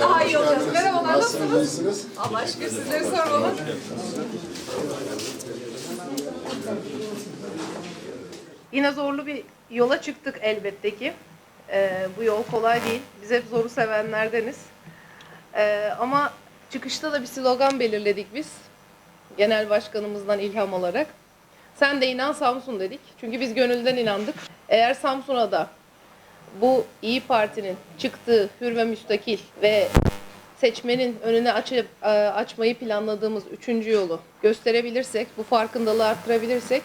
Daha iyi olacağız. Merhabalar, Nasılsınız? Allah şükür sizleri sormalı. Yine zorlu bir yola çıktık elbette ki. Ee, bu yol kolay değil. Biz hep zoru sevenlerdeniz. Ee, ama çıkışta da bir slogan belirledik biz. Genel başkanımızdan ilham alarak. Sen de inan Samsun dedik. Çünkü biz gönülden inandık. Eğer Samsun'a da bu İyi Parti'nin çıktığı hür ve müstakil ve seçmenin önüne açıp, e, açmayı planladığımız üçüncü yolu gösterebilirsek, bu farkındalığı arttırabilirsek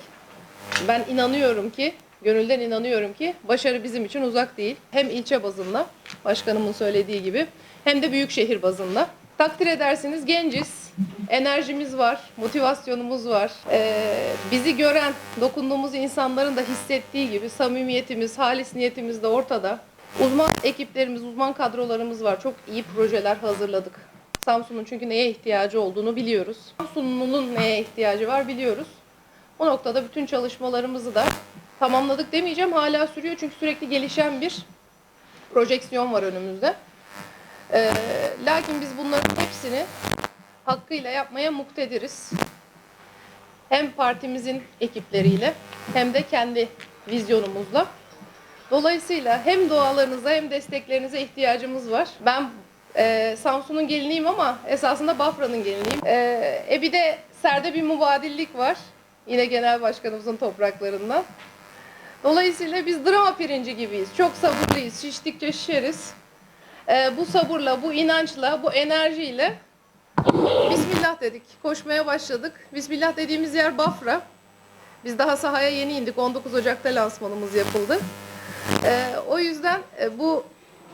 ben inanıyorum ki, gönülden inanıyorum ki başarı bizim için uzak değil. Hem ilçe bazında, başkanımın söylediği gibi, hem de büyük şehir bazında. Takdir edersiniz genciz, enerjimiz var, motivasyonumuz var. Ee, bizi gören, dokunduğumuz insanların da hissettiği gibi samimiyetimiz, halis niyetimiz de ortada. Uzman ekiplerimiz, uzman kadrolarımız var. Çok iyi projeler hazırladık. Samsun'un çünkü neye ihtiyacı olduğunu biliyoruz. Samsun'un neye ihtiyacı var biliyoruz. O noktada bütün çalışmalarımızı da tamamladık demeyeceğim. Hala sürüyor çünkü sürekli gelişen bir projeksiyon var önümüzde. Ee, lakin biz bunların hepsini hakkıyla yapmaya muktediriz. Hem partimizin ekipleriyle hem de kendi vizyonumuzla. Dolayısıyla hem dualarınıza hem desteklerinize ihtiyacımız var. Ben e, Samsun'un geliniyim ama esasında Bafra'nın geliniyim. E, e bir de serde bir mubadillik var. Yine genel başkanımızın topraklarından. Dolayısıyla biz drama pirinci gibiyiz. Çok sabırlıyız. Şiştikçe şişeriz. E, bu sabırla, bu inançla, bu enerjiyle Bismillah dedik. Koşmaya başladık. Bismillah dediğimiz yer Bafra. Biz daha sahaya yeni indik. 19 Ocak'ta lansmanımız yapıldı. Ee, o yüzden e, bu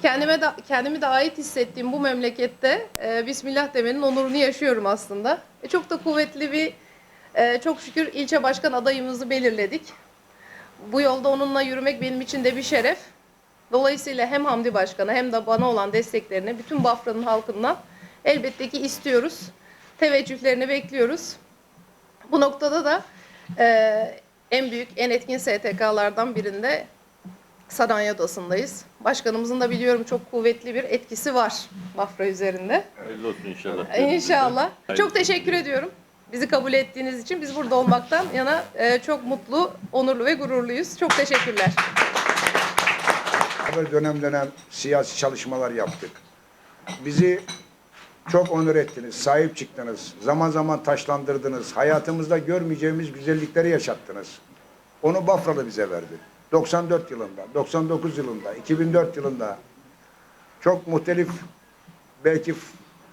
kendime de kendimi de ait hissettiğim bu memlekette e, Bismillah demenin onurunu yaşıyorum aslında. E, çok da kuvvetli bir e, çok şükür ilçe başkan adayımızı belirledik. Bu yolda onunla yürümek benim için de bir şeref. Dolayısıyla hem Hamdi Başkan'a hem de bana olan desteklerini bütün Bafra'nın halkından elbette ki istiyoruz. Teveccühlerini bekliyoruz. Bu noktada da e, en büyük, en etkin STK'lardan birinde Sanayi Odası'ndayız. Başkanımızın da biliyorum çok kuvvetli bir etkisi var Bafra üzerinde. Hayırlı olsun inşallah. İnşallah. Hayırlı Çok teşekkür ediyorum. Bizi kabul ettiğiniz için biz burada olmaktan yana e, çok mutlu, onurlu ve gururluyuz. Çok teşekkürler. Böyle dönem dönem siyasi çalışmalar yaptık. Bizi çok onur ettiniz, sahip çıktınız. Zaman zaman taşlandırdınız. Hayatımızda görmeyeceğimiz güzellikleri yaşattınız. Onu Bafralı bize verdi. 94 yılında, 99 yılında, 2004 yılında çok muhtelif belki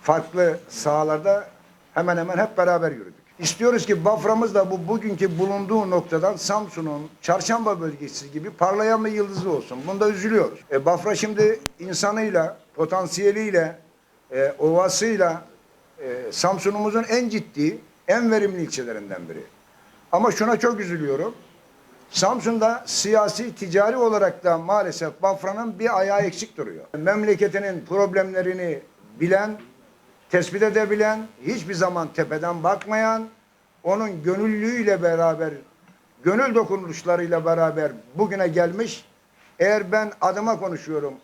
farklı sahalarda hemen hemen hep beraber yürüdük. İstiyoruz ki Bafra'mız da bu bugünkü bulunduğu noktadan Samsun'un çarşamba bölgesi gibi parlayan bir yıldızı olsun. Bunda üzülüyoruz. E, Bafra şimdi insanıyla, potansiyeliyle, e, ovasıyla e, Samsun'umuzun en ciddi, en verimli ilçelerinden biri. Ama şuna çok üzülüyorum. Samsun'da siyasi, ticari olarak da maalesef Bafra'nın bir ayağı eksik duruyor. Memleketinin problemlerini bilen, tespit edebilen, hiçbir zaman tepeden bakmayan, onun gönüllüğüyle beraber, gönül dokunuşlarıyla beraber bugüne gelmiş. Eğer ben adıma konuşuyorum,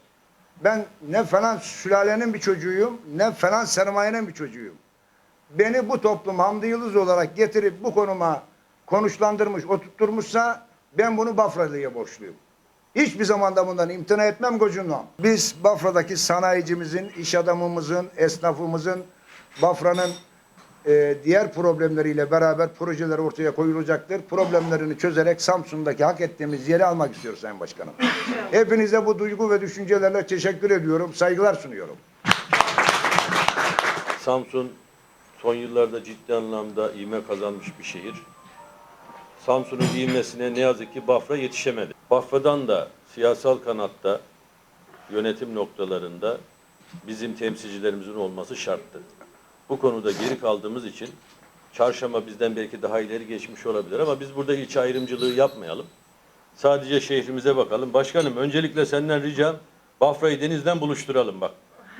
ben ne falan sülalenin bir çocuğuyum, ne falan sermayenin bir çocuğuyum. Beni bu toplum Hamdi Yıldız olarak getirip bu konuma konuşlandırmış, oturtturmuşsa ben bunu Bafralı'ya borçluyum. Hiçbir zaman da bundan imtina etmem gocunmam. Biz Bafra'daki sanayicimizin, iş adamımızın, esnafımızın, Bafra'nın e, diğer problemleriyle beraber projeler ortaya koyulacaktır. Problemlerini çözerek Samsun'daki hak ettiğimiz yeri almak istiyoruz Sayın Başkanım. Hepinize bu duygu ve düşüncelerle teşekkür ediyorum, saygılar sunuyorum. Samsun son yıllarda ciddi anlamda ivme kazanmış bir şehir. Samsun'un ivmesine ne yazık ki Bafra yetişemedi. Bafra'dan da siyasal kanatta yönetim noktalarında bizim temsilcilerimizin olması şarttı. Bu konuda geri kaldığımız için çarşamba bizden belki daha ileri geçmiş olabilir ama biz burada ilçe ayrımcılığı yapmayalım. Sadece şehrimize bakalım. Başkanım öncelikle senden ricam Bafra'yı denizden buluşturalım bak.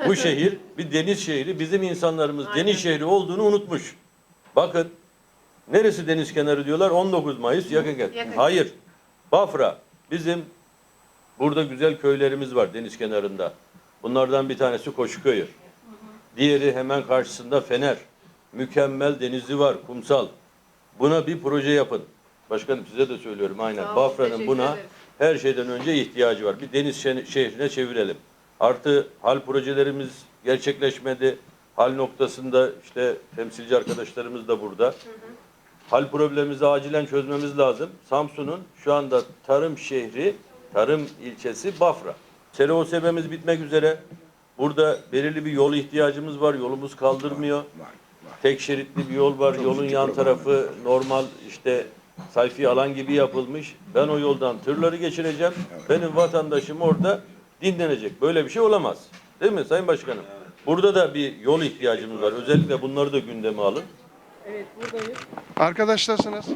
Bu şehir bir deniz şehri. Bizim insanlarımız deniz şehri olduğunu unutmuş. Bakın neresi deniz kenarı diyorlar 19 Mayıs yakın gel. Yakın. Hayır. Bafra bizim burada güzel köylerimiz var deniz kenarında. Bunlardan bir tanesi Koşuköy'ü. Diğeri hemen karşısında Fener. Mükemmel denizi var, kumsal. Buna bir proje yapın. Başkanım size de söylüyorum aynen. Bafra'nın buna ederiz. her şeyden önce ihtiyacı var. Bir deniz şe- şehrine çevirelim. Artı hal projelerimiz gerçekleşmedi. Hal noktasında işte temsilci arkadaşlarımız da burada. Hal problemimizi acilen çözmemiz lazım. Samsun'un şu anda tarım şehri, tarım ilçesi Bafra. SLOSB'miz bitmek üzere. Burada belirli bir yol ihtiyacımız var. Yolumuz kaldırmıyor. Var, var. Tek şeritli bir yol var. Çok Yolun yan tarafı normal işte sayfi alan gibi yapılmış. Ben o yoldan tırları geçireceğim. Benim vatandaşım orada dinlenecek. Böyle bir şey olamaz. Değil mi Sayın Başkanım? Burada da bir yol ihtiyacımız var. Özellikle bunları da gündeme alın. Evet buradayız. Arkadaşlarsınız.